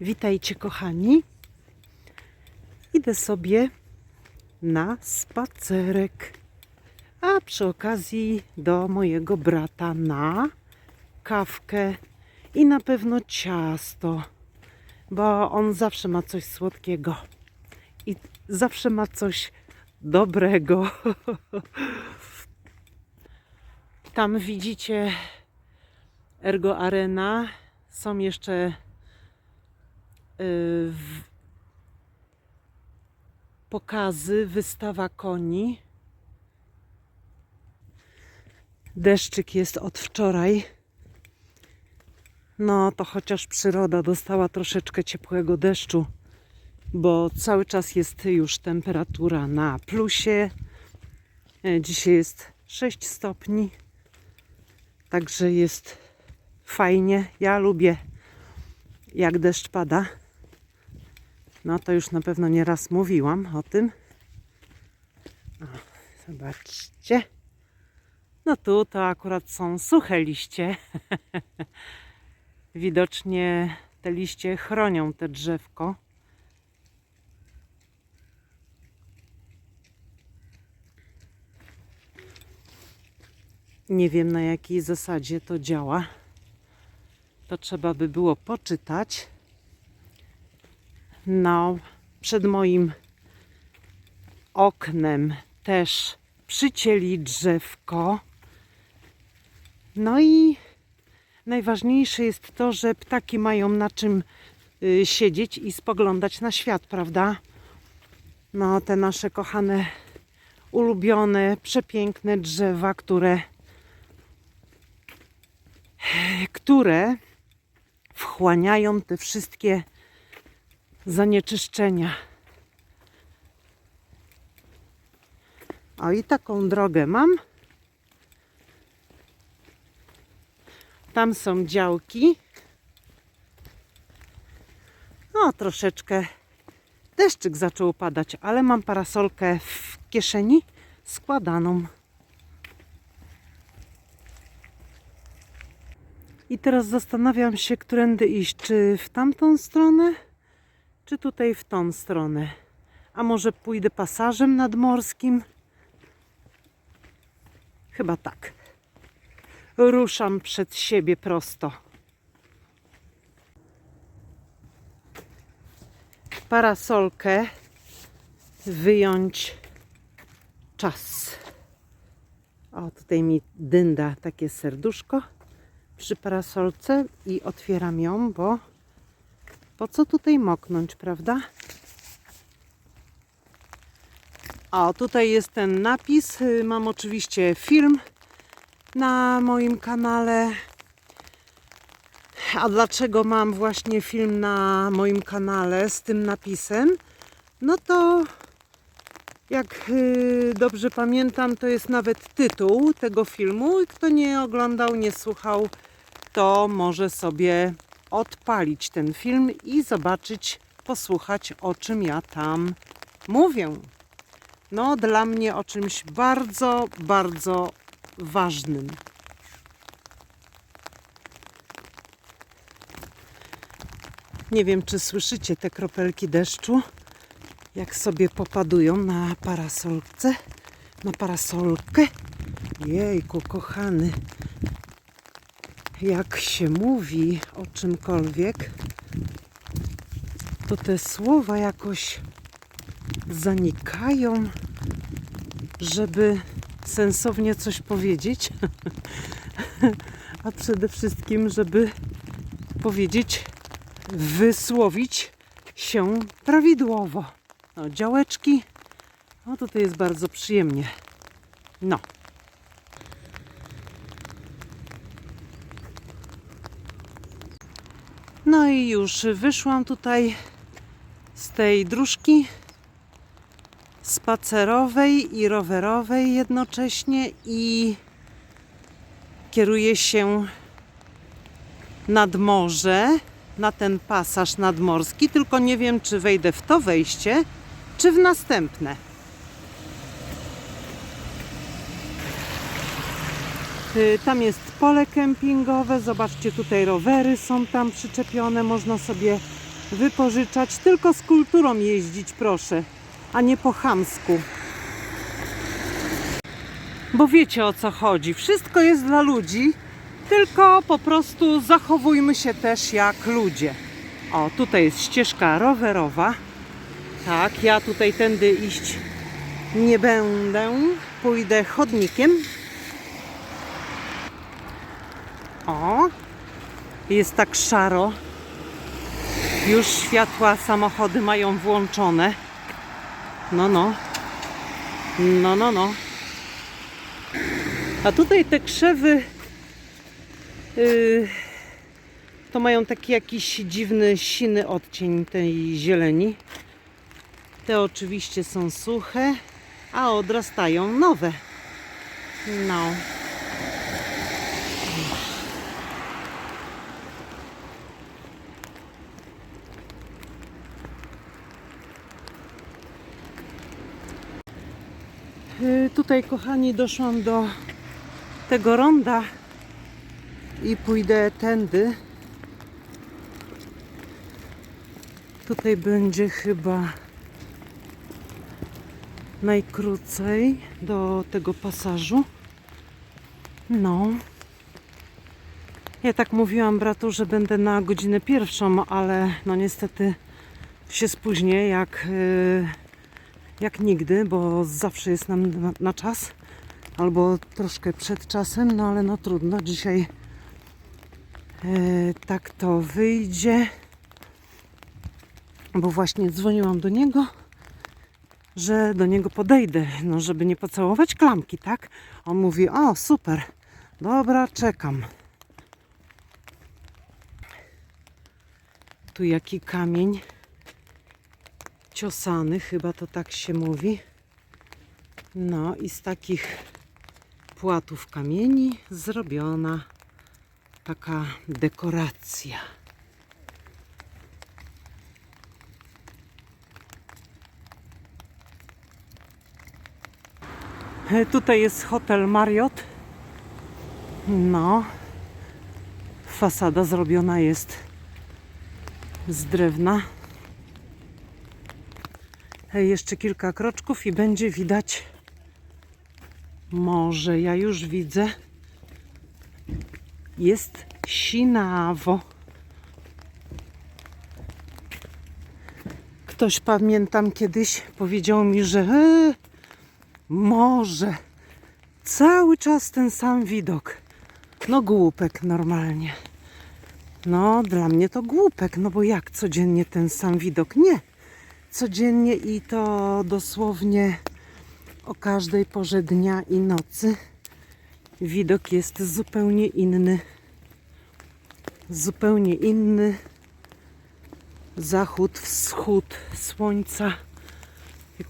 Witajcie, kochani. Idę sobie na spacerek, a przy okazji do mojego brata na kawkę i na pewno ciasto, bo on zawsze ma coś słodkiego i zawsze ma coś dobrego. Tam widzicie Ergo Arena. Są jeszcze pokazy, wystawa koni. Deszczyk jest od wczoraj. No to chociaż przyroda dostała troszeczkę ciepłego deszczu, bo cały czas jest już temperatura na plusie. E, Dzisiaj jest 6 stopni, także jest fajnie. Ja lubię jak deszcz pada. No to już na pewno nieraz mówiłam o tym. O, zobaczcie. No tu to akurat są suche liście. Widocznie te liście chronią te drzewko. Nie wiem na jakiej zasadzie to działa. To trzeba by było poczytać. No, przed moim oknem też przycięli drzewko. No i najważniejsze jest to, że ptaki mają na czym y, siedzieć i spoglądać na świat, prawda? No, te nasze kochane, ulubione, przepiękne drzewa, które które wchłaniają te wszystkie zanieczyszczenia. O i taką drogę mam. Tam są działki. No, troszeczkę deszczyk zaczął padać, ale mam parasolkę w kieszeni składaną. I teraz zastanawiam się, którędy iść. Czy w tamtą stronę, czy tutaj w tą stronę. A może pójdę pasażem nadmorskim? Chyba tak. Ruszam przed siebie prosto. Parasolkę wyjąć czas. O, tutaj mi dynda takie serduszko przy parasolce i otwieram ją, bo po co tutaj moknąć, prawda? O, tutaj jest ten napis. Mam oczywiście film na moim kanale. A dlaczego mam właśnie film na moim kanale z tym napisem? No to jak y, dobrze pamiętam, to jest nawet tytuł tego filmu. Kto nie oglądał, nie słuchał, to może sobie odpalić ten film i zobaczyć, posłuchać o czym ja tam mówię. No, dla mnie o czymś bardzo, bardzo ważnym. Nie wiem, czy słyszycie te kropelki deszczu, jak sobie popadują na parasolce, na parasolkę. Jejku, kochany, jak się mówi o czymkolwiek, to te słowa jakoś zanikają, żeby sensownie coś powiedzieć, a przede wszystkim, żeby powiedzieć, wysłowić się prawidłowo. No, działeczki, no tutaj jest bardzo przyjemnie. No. No i już wyszłam tutaj z tej dróżki spacerowej i rowerowej jednocześnie i kieruję się nad morze, na ten pasaż nadmorski, tylko nie wiem, czy wejdę w to wejście, czy w następne. Tam jest pole kempingowe. Zobaczcie, tutaj rowery są tam przyczepione. Można sobie wypożyczać, tylko z kulturą jeździć, proszę, a nie po chamsku. Bo wiecie o co chodzi. Wszystko jest dla ludzi, tylko po prostu zachowujmy się też jak ludzie. O, tutaj jest ścieżka rowerowa. Tak, ja tutaj tędy iść nie będę. Pójdę chodnikiem. O, jest tak szaro. Już światła samochody mają włączone. No, no. No, no, no. A tutaj te krzewy yy, to mają taki jakiś dziwny, siny odcień tej zieleni. Te oczywiście są suche, a odrastają nowe. No. Tutaj, kochani, doszłam do tego ronda i pójdę tędy. Tutaj będzie chyba najkrócej do tego pasażu. No. Ja tak mówiłam bratu, że będę na godzinę pierwszą, ale no niestety się spóźnię jak, yy, jak nigdy, bo zawsze jest nam na, na czas albo troszkę przed czasem, no ale no trudno. Dzisiaj yy, tak to wyjdzie, bo właśnie dzwoniłam do niego że do niego podejdę, no żeby nie pocałować klamki, tak? On mówi, o super, dobra, czekam. Tu jaki kamień ciosany, chyba to tak się mówi. No i z takich płatów kamieni zrobiona taka dekoracja. E, Tutaj jest hotel Marriott. No. Fasada zrobiona jest z drewna. Jeszcze kilka kroczków i będzie widać morze. Ja już widzę. Jest sinawo. Ktoś pamiętam kiedyś powiedział mi, że e, morze. Cały czas ten sam widok. No głupek normalnie. No dla mnie to głupek, no bo jak codziennie ten sam widok? Nie. Codziennie i to dosłownie o każdej porze dnia i nocy widok jest zupełnie inny. Zupełnie inny. Zachód, wschód słońca.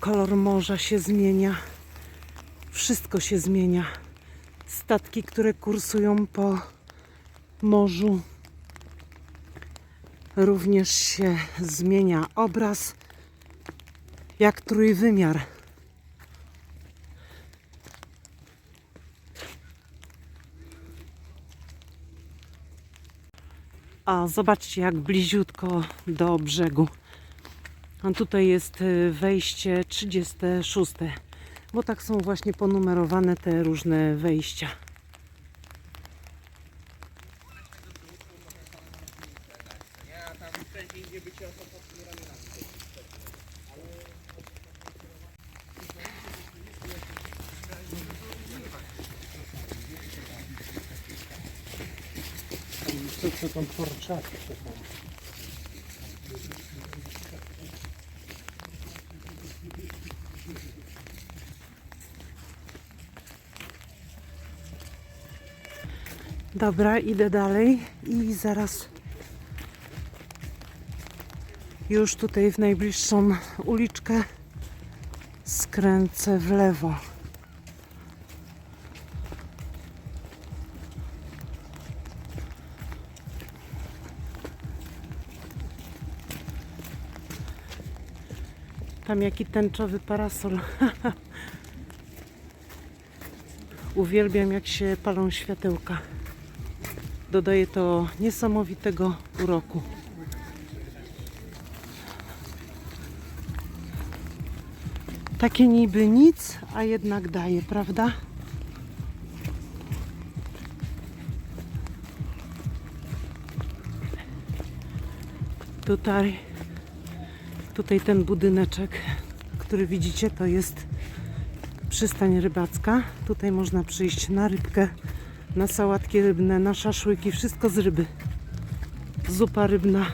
Kolor morza się zmienia. Wszystko się zmienia. Statki, które kursują po morzu, również się zmienia obraz, jak trójwymiar. A zobaczcie, jak bliziutko do brzegu. A tutaj jest y, wejście 36, bo tak są właśnie ponumerowane te różne wejścia. Co, co tam porczaki to tam? Dobra, idę dalej i zaraz już tutaj w najbliższą uliczkę skręcę w lewo. Tam jaki tęczowy parasol. Uwielbiam jak się palą światełka. Dodaje to niesamowitego uroku. Takie niby nic, a jednak daje, prawda? Tutaj tutaj ten budyneczek, który widzicie, to jest przystań rybacka. Tutaj można przyjść na rybkę, na sałatki rybne, na szaszłyki, wszystko z ryby. Zupa rybna.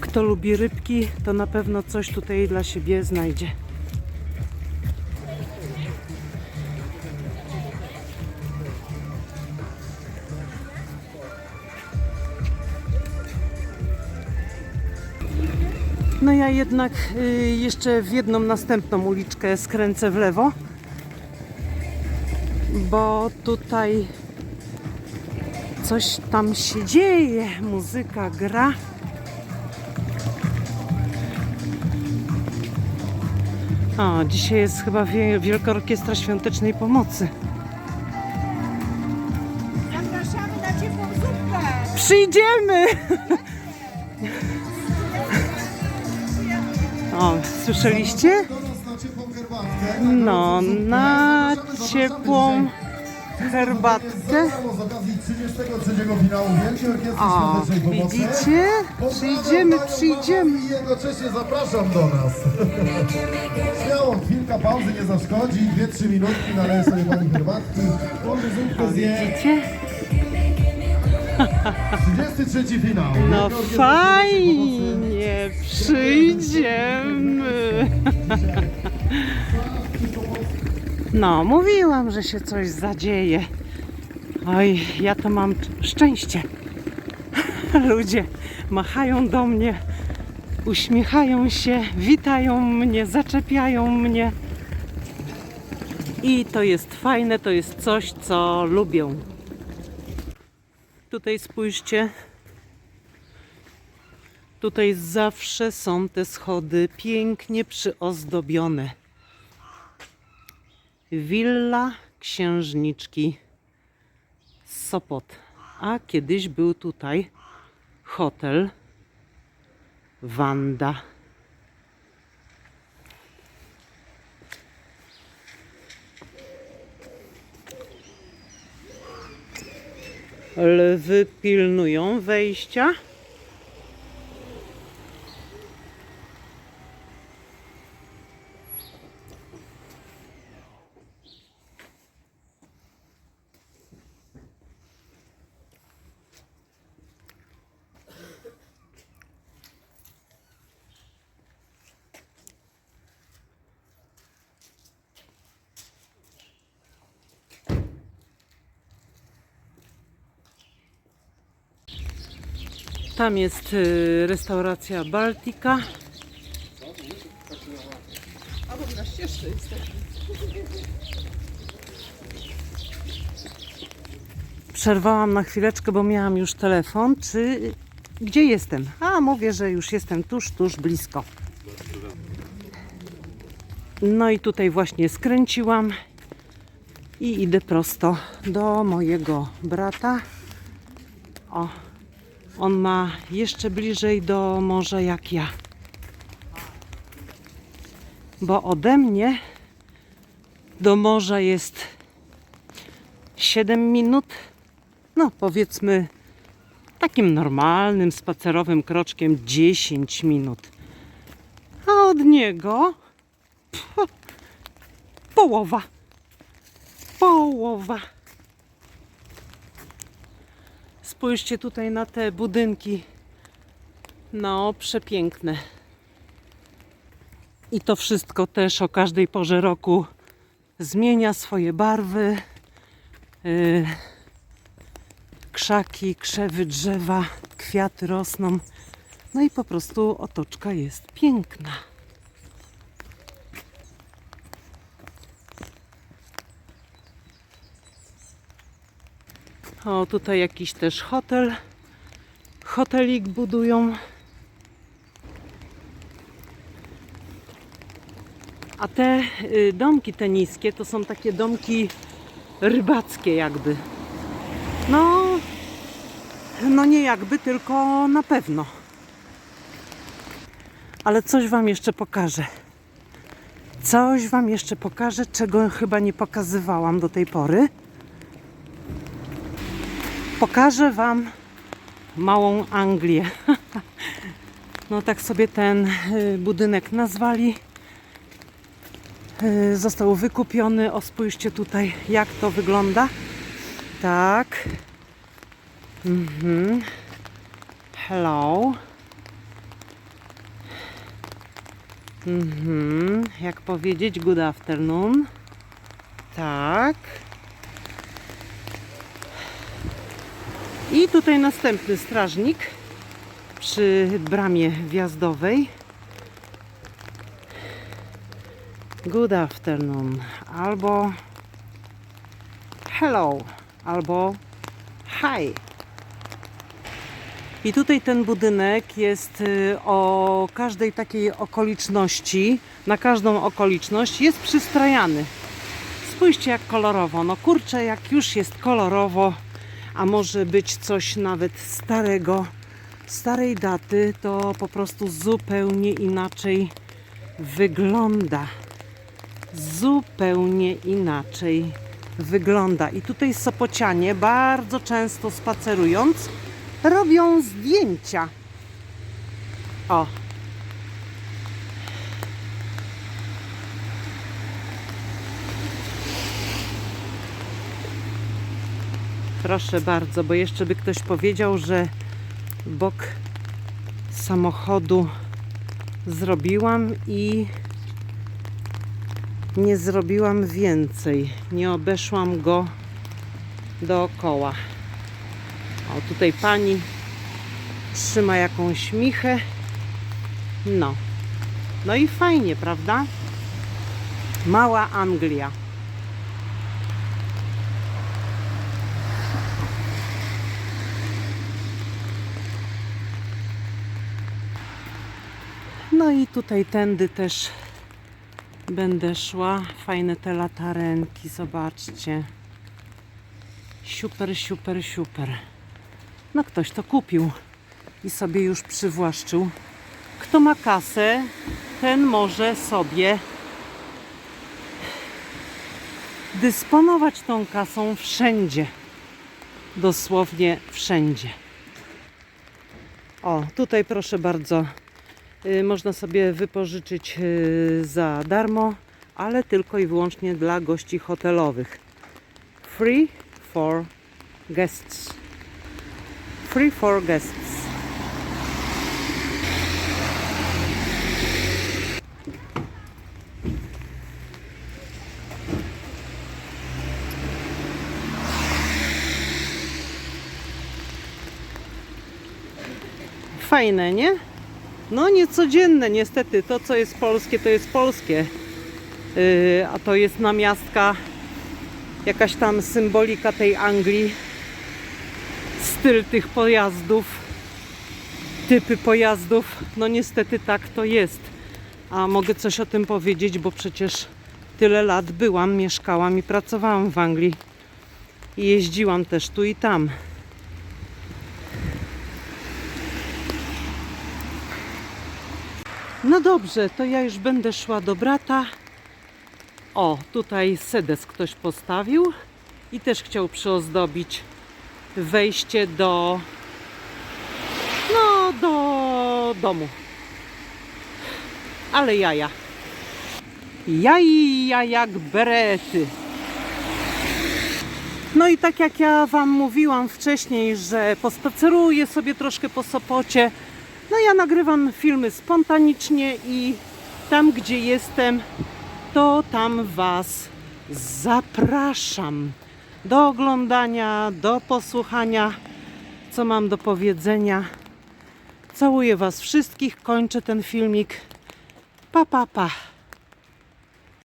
Kto lubi rybki, to na pewno coś tutaj dla siebie znajdzie. Ja jednak y, jeszcze w jedną następną uliczkę skręcę w lewo, bo tutaj coś tam się dzieje, muzyka gra. O, dzisiaj jest chyba wie- Wielka Orkiestra Świątecznej Pomocy. Zapraszamy na ciepłą zupkę. Przyjdziemy! O, słyszeliście? Do nas na ciepłą herbatkę. No, na ciepłą herbatkę. Z okazji 33 finału Wielkiej Orkiestry O, widzicie? Przyjdziemy, przyjdziemy. I jednocześnie zapraszam do nas. Śmiało, chwilka pauzy nie zaszkodzi. 2-3 minutki naleje sobie pani herbatki. Widzicie? 33 finał. No fajnie, przyjdziemy. No, mówiłam, że się coś zadzieje. Oj, ja to mam szczęście. Ludzie machają do mnie, uśmiechają się, witają mnie, zaczepiają mnie. I to jest fajne, to jest coś, co lubię. Tutaj spójrzcie, Tutaj zawsze są te schody pięknie przyozdobione. Willa księżniczki Sopot. A kiedyś był tutaj hotel Wanda. Lwy pilnują wejścia. Tam jest y, restauracja Baltika. Przerwałam na chwileczkę, bo miałam już telefon. Czy gdzie jestem? A mówię, że już jestem tuż, tuż blisko. No i tutaj właśnie skręciłam i idę prosto do mojego brata. O, on ma jeszcze bliżej do morza jak ja. Bo ode mnie do morza jest 7 minut. No, powiedzmy takim normalnym spacerowym kroczkiem 10 minut. A od niego pff, połowa. Połowa. Spójrzcie tutaj na te budynki. No, przepiękne. I to wszystko też o każdej porze roku zmienia swoje barwy. Yy, krzaki, krzewy, drzewa, kwiaty rosną. No i po prostu otoczka jest piękna. O, tutaj jakiś też hotel. Hotelik budują. A te y, domki te niskie to są takie domki rybackie jakby. No, no nie jakby, tylko na pewno. Ale coś Wam jeszcze pokażę. Coś Wam jeszcze pokażę, czego chyba nie pokazywałam do tej pory. Pokażę Wam małą Anglię. No tak sobie ten y, budynek nazwali. Y, Został wykupiony. O, spójrzcie tutaj, jak to wygląda. Tak. Mhm. Hello. Mhm. Jak powiedzieć good afternoon. Tak. I tutaj następny strażnik przy bramie wjazdowej. Good afternoon. Albo hello. Albo hi. I tutaj ten budynek jest y, o każdej takiej okoliczności, na każdą okoliczność jest przystrajany. Spójrzcie jak kolorowo. No kurczę, jak już jest kolorowo, a może być coś nawet starego, starej daty, to po prostu zupełnie inaczej wygląda. Zupełnie inaczej wygląda. I tutaj Sopocianie bardzo często spacerując robią zdjęcia. O. Proszę bardzo, bo jeszcze by ktoś powiedział, że bok samochodu zrobiłam i nie zrobiłam więcej. Nie obeszłam go dookoła. O, tutaj pani trzyma jakąś michę. No. No i fajnie, prawda? Mała Anglia. No i tutaj tędy też będę szła. Fajne te latarenki, zobaczcie. Super, super, super. No ktoś to kupił i sobie już przywłaszczył. Kto ma kasę, ten może sobie dysponować tą kasą wszędzie. Dosłownie wszędzie. O, tutaj proszę bardzo, można sobie wypożyczyć y, za darmo, ale tylko i wyłącznie dla gości hotelowych. Free for guests. Free for guests. Fajne, nie? No niecodzienne niestety. To co jest polskie, to jest polskie. Yy, a to jest namiastka, jakaś tam symbolika tej Anglii styl tych pojazdów, typy pojazdów. No niestety tak to jest. A mogę coś o tym powiedzieć, bo przecież tyle lat byłam, mieszkałam i pracowałam w Anglii. I jeździłam też tu i tam. No dobrze, to ja już będę szła do brata. O, tutaj sedes ktoś postawił i też chciał przyozdobić wejście do no do domu. Ale jaja. Jaja jak berety. No i tak jak ja Wam mówiłam wcześniej, że pospaceruję sobie troszkę po Sopocie. No ja nagrywam filmy spontanicznie i tam gdzie jestem, to tam Was zapraszam do oglądania, do posłuchania, co mam do powiedzenia. Całuję Was wszystkich, kończę ten filmik. Pa, pa, pa.